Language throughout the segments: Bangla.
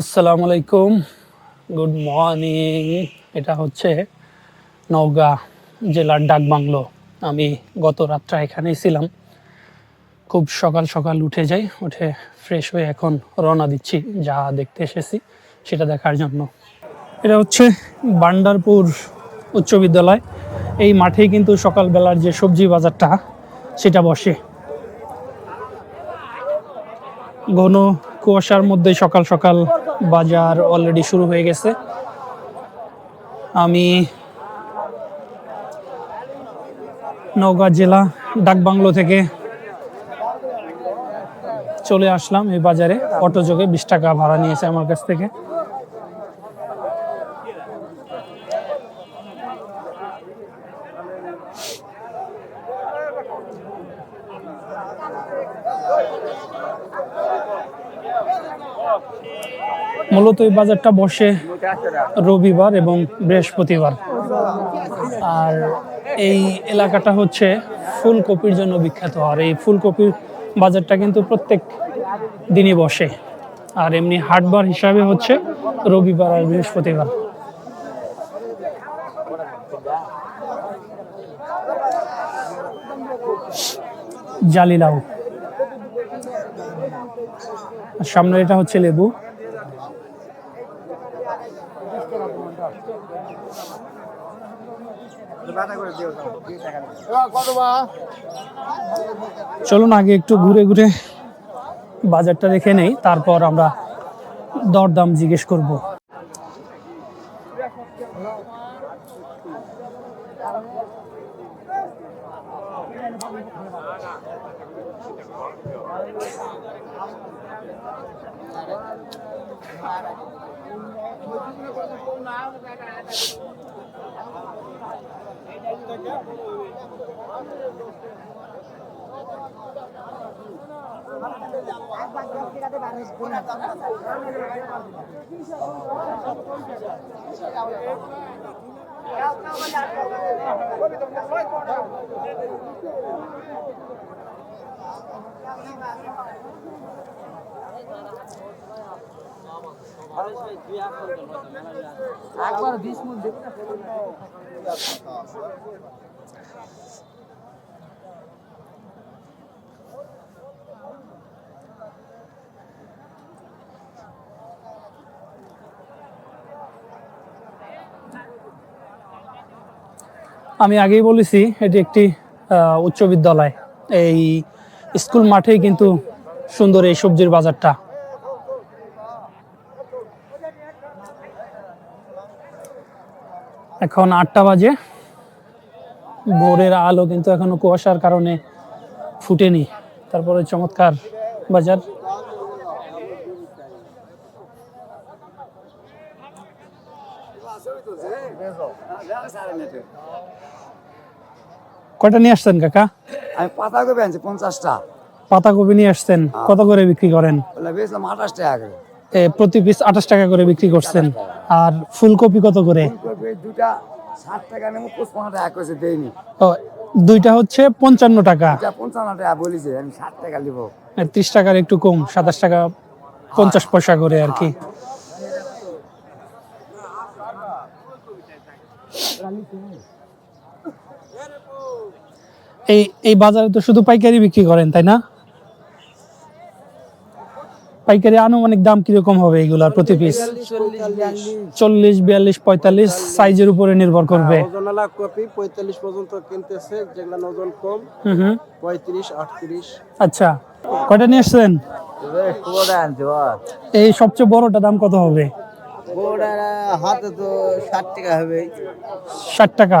আসসালামু আলাইকুম। Good morning. এটা হচ্ছে নওগাঁ জেলার ডাকবাংলো আমি গত রাত্রা এখানেই ছিলাম। খুব সকাল সকাল উঠে যাই, উঠে ফ্রেশ হয়ে এখন রওনা দিচ্ছি, যা দেখতে এসেছি সেটা দেখার জন্য। এটা হচ্ছে বান্ডারপুর উচ্চ বিদ্যালয়। এই মাঠেই কিন্তু সকালবেলার যে সবজি বাজারটা, সেটা বসে। ঘন কুয়াশার মধ্যে সকাল সকাল বাজার অলরেডি শুরু হয়ে গেছে। আমি নওগাঁ জেলা ডাকবাংলো থেকে চলে আসলাম এই বাজারে। অটো যোগে বিশ টাকা ভাড়া নিয়েছে আমার কাছ থেকে। মূলত এই বাজারটা বসে রবিবার এবং বৃহস্পতিবার। আর এই এলাকাটা হচ্ছে ফুলকপির জন্য বিখ্যাত। আর এই ফুলকপির বাজারটা কিন্তু প্রত্যেক দিনই বসে। আর এমনি হাটবার হিসাবে হচ্ছে রবিবার আর বৃহস্পতিবার। জালিলাউ। সামনে এটা হচ্ছে লেবু। চলুন আগে একটু ঘুরে ঘুরে বাজারটা দেখে নেই তারপর আমরা দরদাম জিজ্ঞেস করব। একবার বিশ মিনিট দেখুন। আমি আগেই বলেছি, এটি একটি উচ্চ বিদ্যালয়। এই স্কুল মাঠেই কিন্তু সুন্দর এই সবজির বাজারটা। এখন আটটা বাজে। ভোরের আলো কিন্তু এখনও কুয়াশার কারণে ফুটেনি। তারপরে চমৎকার বাজার। কয়টা নিয়ে আসছেন কাকা? আমি পাতা কপি আনছি পঞ্চাশটা। পাতাকপি নিয়ে আসছেন। কত করে বিক্রি করেন? বেচলাম আঠাশ টাকা করে। এ, প্রতি পিস আঠাশ টাকা করে বিক্রি করছেন। আর ফুলকপি কত করে? দুটা ষাট টাকা নেব পঁচপান্ন টাকা করেছে দেয়নি ও, দুইটা হচ্ছে পঞ্চান্ন টাকা। পঞ্চান্ন টাকা বলেছে আমি ষাট টাকা নিবো। ত্রিশ টাকার একটু কম সাতাশ টাকা পঞ্চাশ পয়সা করে আর কি। এই এই বাজারে তো শুধু পাইকারি বিক্রি করেন তাই না? পাইকারি আনুমানিক দাম কীরকম হবে এগুলার প্রতি পিস চল্লিশ বিয়াল্লিশ পঁয়তাল্লিশ সাইজের উপরে নির্ভর করবে। কপি পঁয়তাল্লিশ পর্যন্ত কিনতেছে যেগুলা ওজন কম হুম হুম। পঁয়ত্রিশ আটত্রিশ। আচ্ছা কয়টা নিয়ে আসছেন? এই সবচেয়ে বড়টা দাম কত হবে? হাতে তো ষাট টাকা হবে। ষাট টাকা।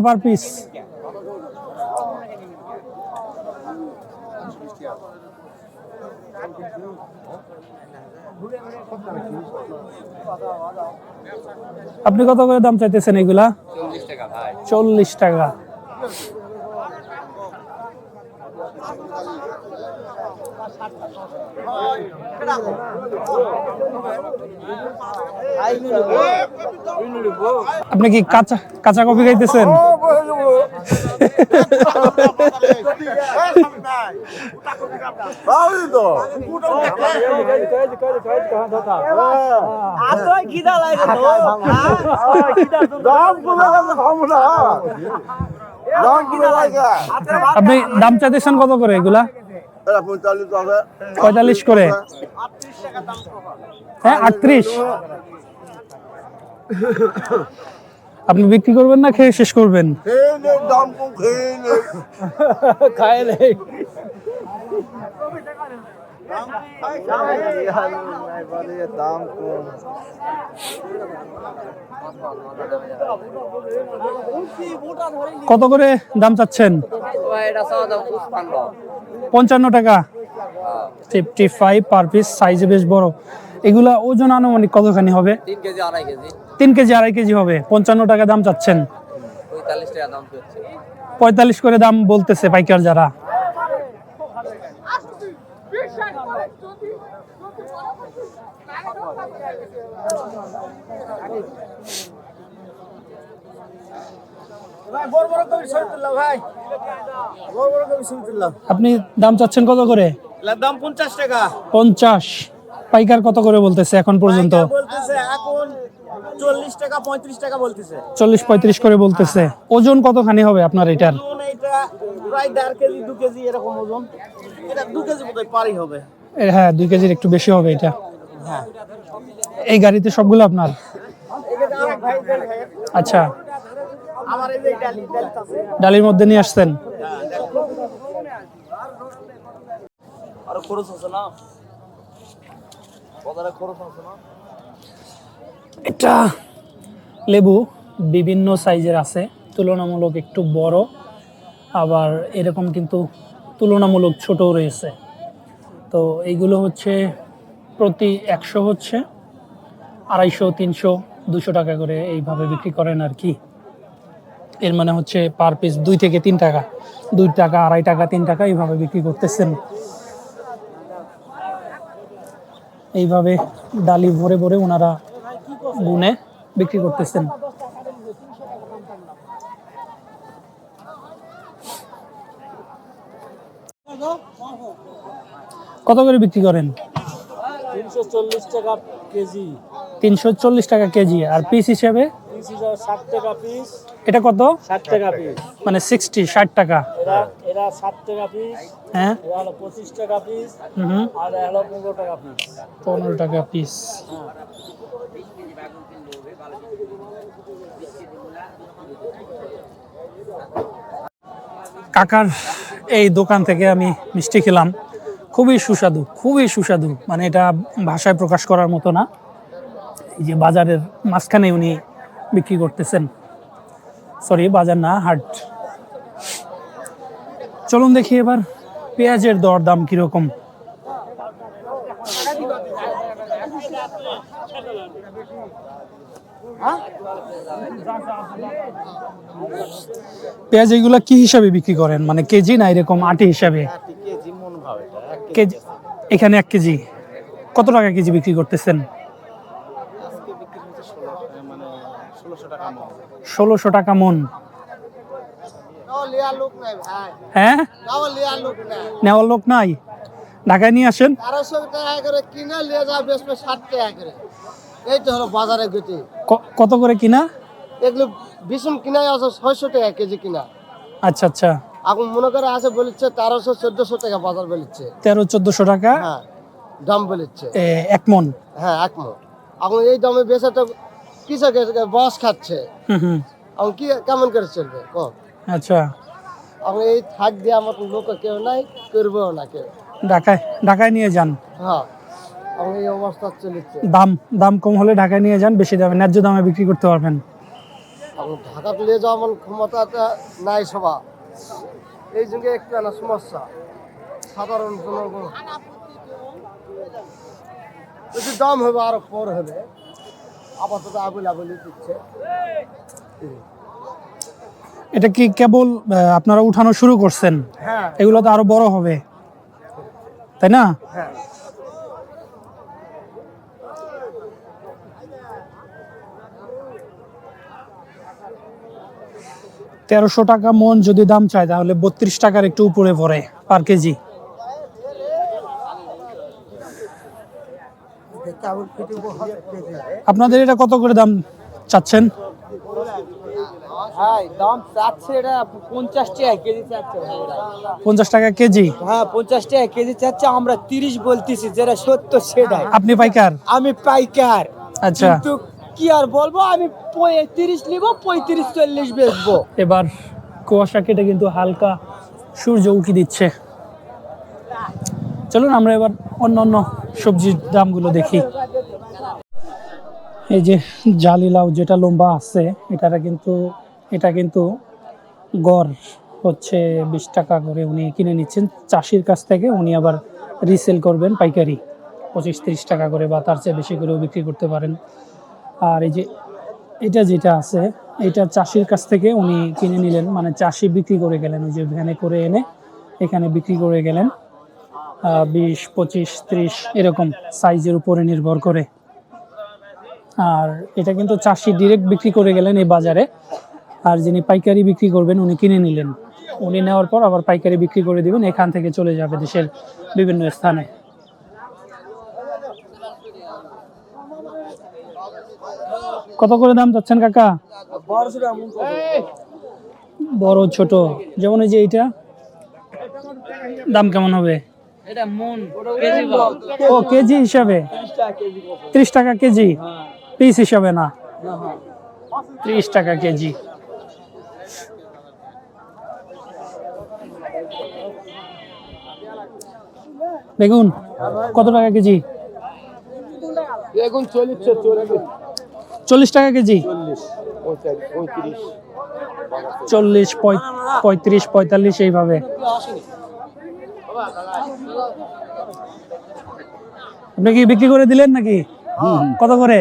পার পিস আপনি কত করে দাম চাইতেছেন এগুলা? চল্লিশ টাকা। আপনি কি কাঁচা কাঁচা কফি খাইতেছেন? আপনি দাম চাইতেছেন কত করে এগুলা? পঁয়তাল্লিশ করে? হ্যাঁ আটত্রিশ। আপনি বিক্রি করবেন না, খেয়ে শেষ করবেন? কত করে দাম চাচ্ছেন? পঞ্চান্ন টাকা। ফিফটি ফাইভ পার পিস সাইজে বেশ বড়। এগুলা ওজন আনুমানিক কতখানি হবে? তিন কেজি আড়াই কেজি। হবে। পঞ্চান্ন টাকা দাম চাচ্ছেন। পঁয়তাল্লিশ করে দাম বলতেছে পাইকার যারা। আপনি দাম চাচ্ছেন কত করে? দাম পঞ্চাশ টাকা। পঞ্চাশ। পাইকার কত করে বলতেছে এখন পর্যন্ত? চল্লিশ টাকা পঁয়ত্রিশ টাকা বলতেছে। চল্লিশ পঁয়ত্রিশ করে বলতেছে। ওজন কতখানি হবে আপনার এটার? প্রায় দেড় কেজি দু কেজি এরকম ওজন। এটা দু কেজি বোধহয় পারি হবে। হ্যাঁ দুই কেজির একটু বেশি হবে এটা। হ্যাঁ। এই গাড়িতে সবগুলো আপনার। আচ্ছা। ডালির মধ্যে নিয়ে আসছেন? আরও খরচ আছে না? বাজারে খরচ আছে না? এটা লেবু বিভিন্ন সাইজের আছে তুলনামূলক একটু বড় আবার এরকম কিন্তু তুলনামূলক ছোটও রয়েছে। তো এইগুলো হচ্ছে প্রতি একশো হচ্ছে আড়াইশো তিনশো দুশো টাকা করে এইভাবে বিক্রি করেন আর কি। এর মানে হচ্ছে পার পিস দুই থেকে তিন টাকা। দুই টাকা আড়াই টাকা তিন টাকা এইভাবে বিক্রি করতেছেন। এইভাবে ডালি ভরে ভরে ওনারা গুনে বিক্রি করতেছেন। কত করে বিক্রি করেন? তিনশো চল্লিশ টাকা কেজি। তিনশো চল্লিশ টাকা কেজি। আর পিস হিসেবে? পিস হিসাবে ষাট টাকা পিস এটা কত? ষাট টাকা পিস মানে সিক্সটি ষাট টাকা। এরা এরা ষাট টাকা পিস হ্যাঁ। এরা হলো পঁচিশ টাকা পিস হুম আর এরা হলো পনেরো টাকা পিস পনেরো টাকা পিস কাকার এই দোকান থেকে আমি মিষ্টি খেলাম। খুবই সুস্বাদু খুবই সুস্বাদু। মানে এটা ভাষায় প্রকাশ করার মতো না। এই যে বাজারের মাঝখানে উনি বিক্রি করতেছেন। সরি বাজার না হাট। চলুন দেখি এবার পেঁয়াজের দর দাম কীরকম। পেঁয়াজ এগুলা কি হিসাবে বিক্রি করেন? মানে কেজি না এরকম আটি হিসাবে? কেজি। এখানে এক কেজি। কত টাকা কেজি বিক্রি করতেছেন আজকে বিক্রি হচ্ছে ষোলো মানে ষোলোশো টাকা মন ষোলোশো টাকা মন। হ্যাঁ? নেওয়ার লোক নাই? ঢাকায় নিয়ে আসেন। তেরোশো টাকা করে কিনে লিয়ে যা বেসবে ষাট টাকা করে। এই তো হলো বাজারে গতি। ক- কত করে কিনা? এগুলো বিছুন কিনাই আছে ছয়শো টাকা কেজি কিনা। আচ্ছা আচ্ছা। এখন মনে করে আছে বলিচ্ছে তেরোশো চোদ্দশো টাকা বাজার বলিচ্ছে। তেরো চোদ্দশো টাকা? হ্যাঁ দাম বলিচ্ছে। এ, এক মন। হ্যাঁ এক মো এখন এই দামে বেচা তো কৃষক বস খাচ্ছে। হুম হুম। এখন কি কেমন করে চলবে? কম আচ্ছা। এখন এই থাক দিয়ে আমার লোক কেউ নাই করবেও না কেউ। ঢাকায় ঢাকায় নিয়ে যান। হ্যাঁ। এখন এই অবস্থা চলেছে। দাম দাম কম হলে ঢাকায় নিয়ে যান বেশি দামে ন্যায্য দামে বিক্রি করতে পারবেন। ঢাকাতে নিয়ে যাওয়া আমার ক্ষমতাটা নাই সবা এই যুগে একটু না সমস্যা। সাধারণ জনগণ। যদি দাম হবে আরও পর হবে। আপাতত আবুল আবুলি দিচ্ছে। এটা কি কেবল আপনারা উঠানো শুরু করছেন? হ্যাঁ। এগুলো তো আরও বড় হবে। তাই না? হ্যাঁ। তেরোশো টাকা মন যদি দাম চায় তাহলে বত্রিশ টাকার একটু উপরে পড়ে পার কেজি কেমন ফিটিং হবে আপনাদের এটা কত করে দাম চাচ্ছেন? দাম চাচ্ছে এটা পঞ্চাশ টাকা কেজি চাচ্ছে পঞ্চাশ টাকা কেজি? হ্যাঁ পঞ্চাশ টাকা কেজি চাচ্ছে আমরা তিরিশ বলতেছি যেটা সত্য সেটাই। আপনি পাইকার? আমি পাইকার। আচ্ছা। কিন্তু কি আর বলব আমি তিরিশ নিবো পঁয়ত্রিশ চল্লিশ বেচবো। এবার কুয়াশা কেটে কিন্তু হালকা সূর্য উকি দিচ্ছে। চলুন আমরা এবার অন্য অন্য সবজির দামগুলো দেখি। এই যে জালি লাউ যেটা লম্বা আছে, এটারা কিন্তু, এটা কিন্তু গড় হচ্ছে বিশ টাকা করে উনি কিনে নিচ্ছেন। চাষির কাছ থেকে উনি আবার রিসেল করবেন পাইকারি, পঁচিশ তিরিশ টাকা করে বা তার চেয়ে বেশি করেও বিক্রি করতে পারেন। আর এই যে এটা যেটা আছে, এটা চাষির কাছ থেকে উনি কিনে নিলেন মানে চাষি বিক্রি করে গেলেন, ওই যে ভ্যানে করে এনে এখানে বিক্রি করে গেলেন। বিশ, পঁচিশ, ত্রিশ এরকম সাইজের উপরে নির্ভর করে। আর এটা কিন্তু চাষি ডিরেক্ট বিক্রি করে গেলেন এই বাজারে। আর যিনি পাইকারি বিক্রি করবেন, উনি কিনে নিলেন। উনি নেওয়ার পর আবার পাইকারি বিক্রি করে দিবেন, এখান থেকে চলে যাবে দেশের বিভিন্ন স্থানে। কত করে দাম চাচ্ছেন কাকা? বড় ছোট। যেমন এই যে এইটা, দাম কেমন হবে? এটা মন ও কেজি হিসাবে? ত্রিশ টাকা কেজি পিস হিসাবে না? ত্রিশ টাকা কেজি। বেগুন কত টাকা কেজি? চলিচ্ছে চল্লিশ চল্লিশ। টাকা কেজি? চল্লিশ পঁয়- পঁয়ত্রিশ পঁয়তাল্লিশ এইভাবে। আপনি কি বিক্রি করে দিলেন নাকি? কত করে?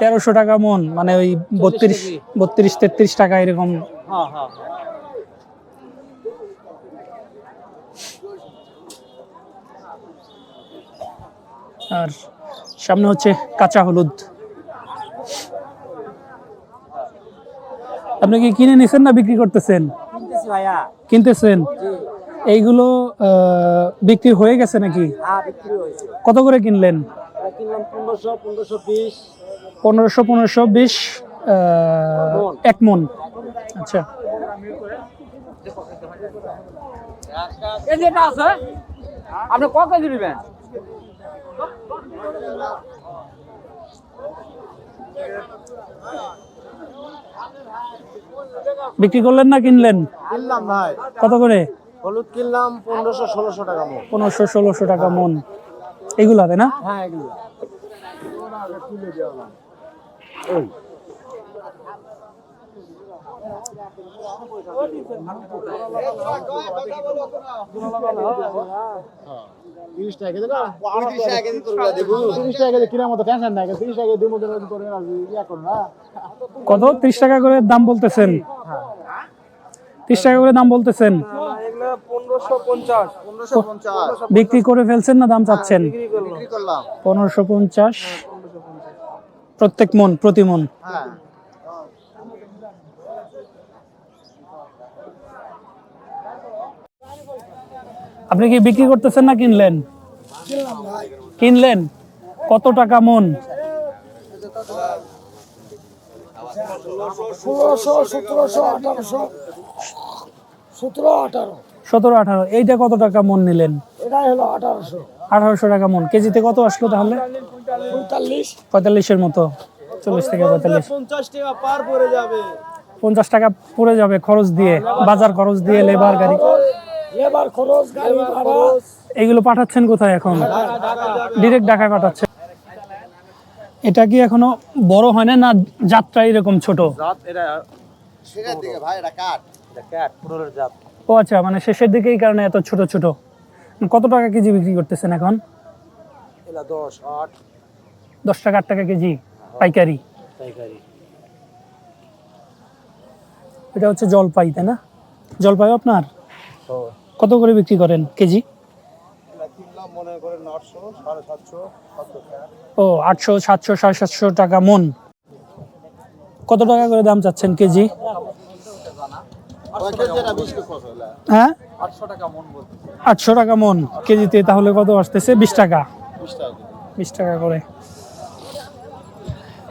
তেরোশো টাকা মন। মানে ওই বত্রিশ বত্রিশ তেত্রিশ টাকা এরকম। হ্যাঁ হ্যাঁ। আর সামনে হচ্ছে কাঁচা হলুদ। আপনি কি কিনে নিছেন না বিক্রি করতেছেন? ভাইয়া। কিনতেছেন? এইগুলো বিক্রি হয়ে গেছে নাকি? হ্যাঁ কত করে কিনলেন? পনেরোশো পনেরোশো বিশ। পনেরোশো পনেরোশো বিশ এক মন। আচ্ছা। আপনি কেজি নেবেন? বিক্রি করলেন না কিনলেন? কত করে? হলুদ কিনলাম পনেরোশো ষোলোশো টাকা মতো পনেরোশো ষোলোশো টাকা মন। এগুলা। তাই না? হ্যাঁ এগুলো কত? ত্রিশ টাকা করে দাম বলতেছেন। ত্রিশ টাকা করে দাম বলতেছেন এগুলো পনেরোশো পঞ্চাশ পনেরোশো পঞ্চাশ বিক্রি করে ফেলছেন না দাম চাচ্ছেন? পনেরোশো পঞ্চাশ। প্রত্যেক মন প্রতি মন। হ্যাঁ। আপনি কি বিক্রি করতেছেন না কিনলেন? কিনলেন। কত টাকা মন? ষোলোশো সতেরোশো আঠারোশো। সতেরো আঠারো। সতেরো আঠারো। এইটা কত টাকা মন নিলেন? এটাই হলো আঠারোশো। আঠারোশো টাকা মন। কেজিতে কত আসলো তাহলে? পঁয়তাল্লিশ। পঁয়তাল্লিশের মতো। চল্লিশ থেকে পঁয়তাল্লিশ। পঞ্চাশ টাকা পার পড়ে যাবে। পঞ্চাশ টাকা পড়ে যাবে খরচ দিয়ে। বাজার খরচ দিয়ে লেবার গাড়ি। লেবার খরচ গাড়ি ভাড়া। এগুলো পাঠাচ্ছেন কোথায় এখন? ডিরেক্ট ঢাকায় পাঠাচ্ছেন এটা কি এখনও বড় হয় না? না যাত্রা এরকম ছোট? শেষের ভাই এটা কাঠ। ও আচ্ছা মানে শেষের দিকে এই কারণে এত ছোট ছোট। কত টাকা কেজি বিক্রি করতেছেন এখন? দশ আট। দশ টাকা আট টাকা কেজি পাইকারি। এটা হচ্ছে জলপাই তাই না? জলপাই আপনার? কত করে বিক্রি করেন কেজি? ও আটশো সাতশো সাড়ে সাতশো টাকা মন। কত টাকা করে দাম চাচ্ছেন কেজি? হ্যাঁ? আটশো টাকা মন কেজিতে তাহলে কত আসতেছে? বিশ টাকা। বিশ টাকা করে।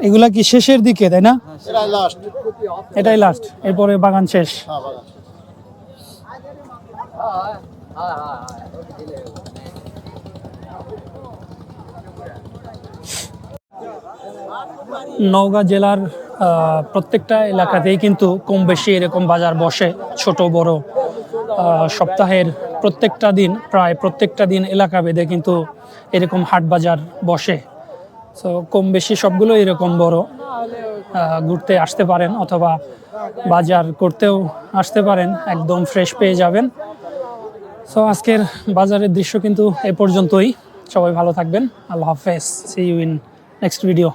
এগুলা কি শেষের দিকে তাই না? এটাই লাস্ট এরপরে বাগান শেষ। নওগাঁ জেলার প্রত্যেকটা এলাকাতেই কিন্তু কম বেশি এরকম বাজার বসে, ছোট, বড়। সপ্তাহের প্রত্যেকটা দিন, প্রায় প্রত্যেকটা দিন এলাকা ভেদে কিন্তু এরকম হাট বাজার বসে। তো কম বেশি সবগুলো এরকম বড়। ঘুরতে আসতে পারেন অথবা বাজার করতেও আসতে পারেন, একদম ফ্রেশ পেয়ে যাবেন। সো আজকের বাজারের দৃশ্য কিন্তু এ পর্যন্তই। সবাই ভালো থাকবেন। আল্লাহ হাফেজ। See you in next video